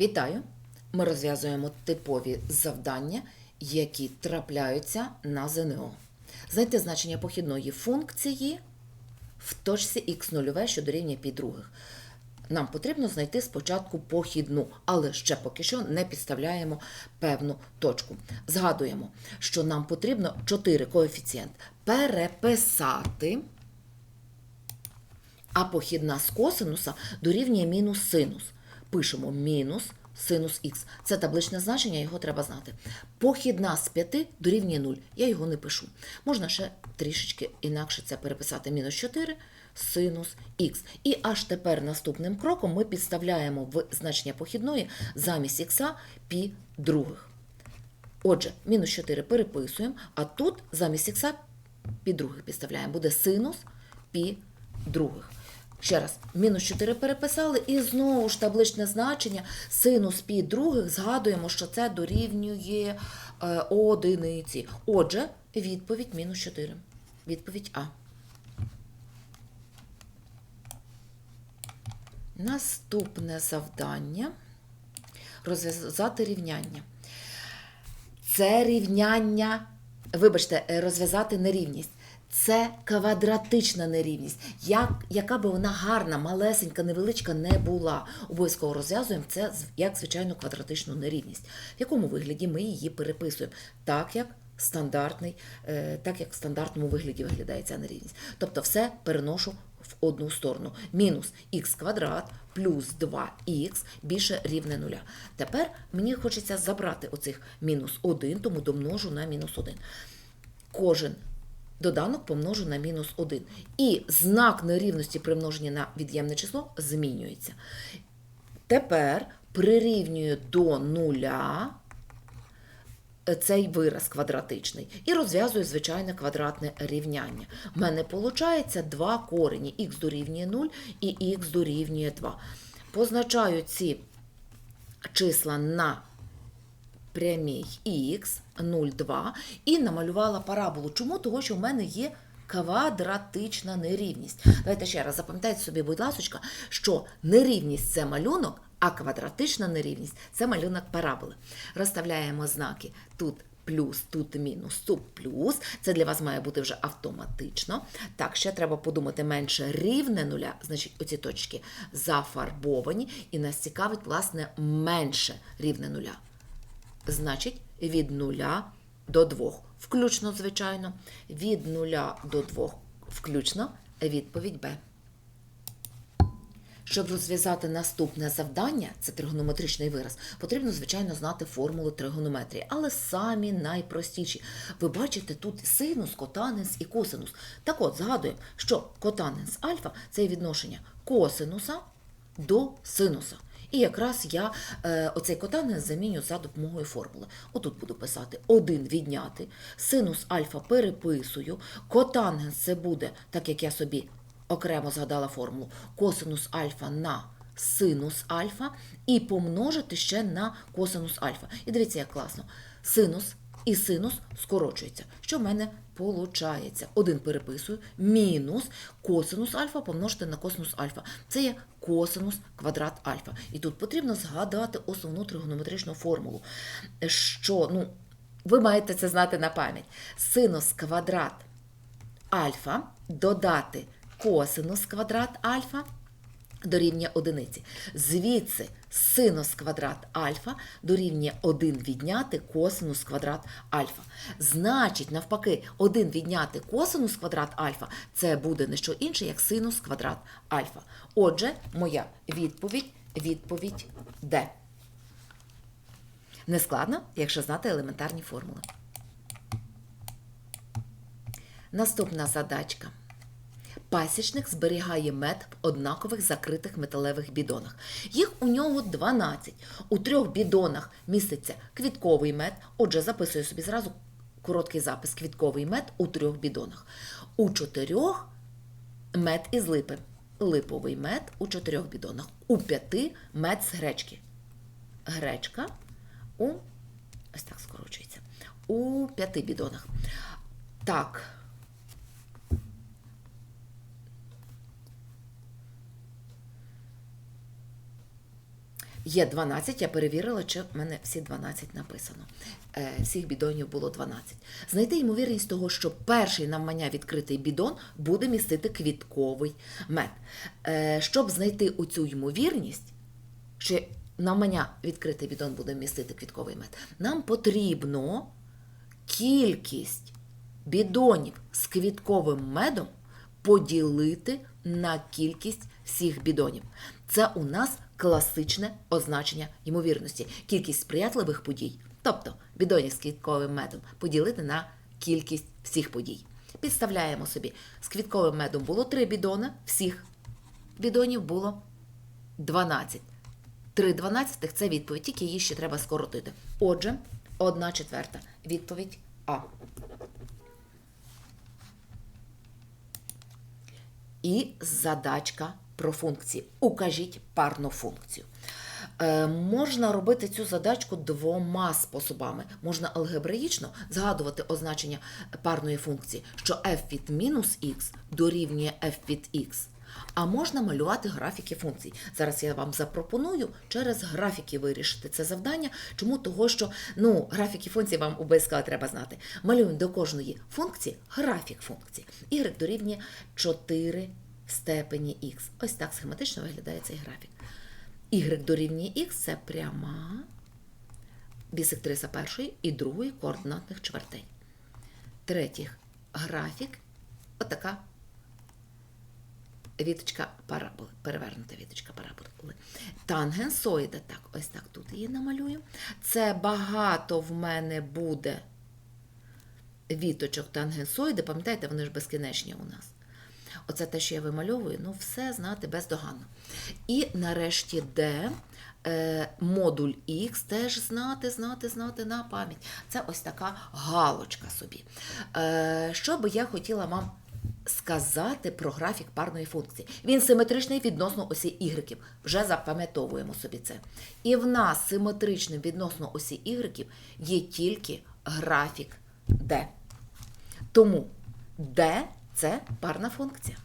Вітаю! Ми розв'язуємо типові завдання, які трапляються на ЗНО. Знайти значення похідної функції в точці х0, що дорівнює пі других. Нам потрібно знайти спочатку похідну, але ще поки що не підставляємо певну точку. Згадуємо, що нам потрібно 4 коефіцієнт переписати, а похідна з косинуса дорівнює мінус синус. Пишемо мінус синус х. Це табличне значення, його треба знати. Похідна з 5 дорівнює 0. Я його не пишу. Можна ще трішечки інакше це переписати. Мінус 4 синус х. І аж тепер наступним кроком ми підставляємо в значення похідної замість х пі других. Отже, мінус 4 переписуємо, а тут замість х пі других підставляємо. Буде синус пі других. Ще раз, мінус 4 переписали, і знову ж табличне значення синус пі других згадуємо, що це дорівнює е, одиниці. Отже, відповідь мінус 4. Відповідь А. Наступне завдання розв'язати рівняння. Це рівняння, вибачте, розв'язати нерівність. Це квадратична нерівність. Як, яка би вона гарна, малесенька, невеличка не була. Обов'язково розв'язуємо це як звичайну квадратичну нерівність. В якому вигляді ми її переписуємо? Так, як стандартний, е, так як в стандартному вигляді виглядає ця нерівність. Тобто все переношу в одну сторону. Мінус х квадрат плюс 2х більше рівне нуля. Тепер мені хочеться забрати оцих мінус 1, тому домножу на мінус 1. Кожен доданок помножу на мінус 1. І знак нерівності при множенні на від'ємне число змінюється. Тепер прирівнюю до нуля цей вираз квадратичний і розв'язую звичайне квадратне рівняння. У мене виходить два корені х дорівнює 0 і х дорівнює 2. Позначаю ці числа на прямій х 0,2 і намалювала параболу. Чому? Того, що в мене є квадратична нерівність. Давайте ще раз запам'ятайте собі, будь ласка, що нерівність це малюнок, а квадратична нерівність це малюнок параболи. Розставляємо знаки тут. Плюс, тут мінус, тут плюс. Це для вас має бути вже автоматично. Так, ще треба подумати менше рівне нуля, значить, оці точки зафарбовані, і нас цікавить, власне, менше рівне нуля. Значить, від 0 до 2. Включно, звичайно. Від 0 до 2. Включно. Відповідь Б. Щоб розв'язати наступне завдання, це тригонометричний вираз, потрібно, звичайно, знати формулу тригонометрії, але самі найпростіші. Ви бачите тут синус, котаненс і косинус. Так от, згадуємо, що котаненс альфа це відношення косинуса до синуса. І якраз я е, оцей котанець заміню за допомогою формули. Отут буду писати 1 відняти, синус альфа переписую, котангенс це буде, так як я собі окремо згадала формулу, косинус альфа на синус альфа і помножити ще на косинус альфа. І дивіться, як класно. Синус і синус скорочується. Що в мене виходить? Один переписую, мінус косинус альфа помножити на косинус альфа. Це є косинус квадрат альфа. І тут потрібно згадати основну тригонометричну формулу. Що, ну, ви маєте це знати на пам'ять. Синус квадрат альфа додати косинус квадрат альфа дорівнює одиниці. Звідси синус квадрат альфа дорівнює 1 відняти косинус квадрат альфа. Значить, навпаки, 1 відняти косинус квадрат альфа це буде не що інше, як синус квадрат альфа. Отже, моя відповідь відповідь Д. Нескладно, якщо знати елементарні формули. Наступна задачка. Пасічник зберігає мед в однакових закритих металевих бідонах. Їх у нього 12. У трьох бідонах міститься квітковий мед. Отже, записую собі зразу короткий запис: квітковий мед у трьох бідонах. У чотирьох мед із липи. Липовий мед у чотирьох бідонах. У п'яти мед з гречки. Гречка у ось так скорочується. У п'яти бідонах. Так. Є 12, я перевірила, чи в мене всі 12 написано. Е, всіх бідонів було 12. Знайти ймовірність того, що перший навмання відкритий бідон буде містити квітковий мед. Е, щоб знайти оцю ймовірність, що навмання відкритий бідон буде містити квітковий мед, нам потрібно кількість бідонів з квітковим медом поділити на кількість всіх бідонів. Це у нас класичне означення ймовірності. Кількість сприятливих подій, тобто бідонів з квітковим медом, поділити на кількість всіх подій. Підставляємо собі, з квітковим медом було 3 бідона, всіх бідонів було 12. 3 дванадцятих – це відповідь, тільки її ще треба скоротити. Отже, 1 четверта. Відповідь А. І задачка про функції. Укажіть парну функцію. Е, можна робити цю задачку двома способами. Можна алгебраїчно згадувати означення парної функції, що f від мінус х дорівнює f від x. А можна малювати графіки функцій. Зараз я вам запропоную через графіки вирішити це завдання. Чому? Того, що ну, графіки функцій вам обов'язково треба знати. Малюємо до кожної функції графік функції. Y дорівнює 4 в степені х. Ось так схематично виглядає цей графік. Y дорівнює х це пряма бісектриса першої і другої координатних чвертей. Третіх графік отака віточка параболи, перевернута віточка параболи. Тангенсоїда, так, ось так тут її намалюю. Це багато в мене буде віточок тангенсоїди, пам'ятаєте, вони ж безкінечні у нас. Оце те, що я вимальовую, ну все знати бездоганно. І нарешті Д, е, модуль Х теж знати, знати, знати на пам'ять. Це ось така галочка собі. Е, що би я хотіла вам сказати про графік парної функції. Він симетричний відносно осі Y. Вже запам'ятовуємо собі це. І в нас симетричним відносно осі Y є тільки графік D. Тому D – це парна функція.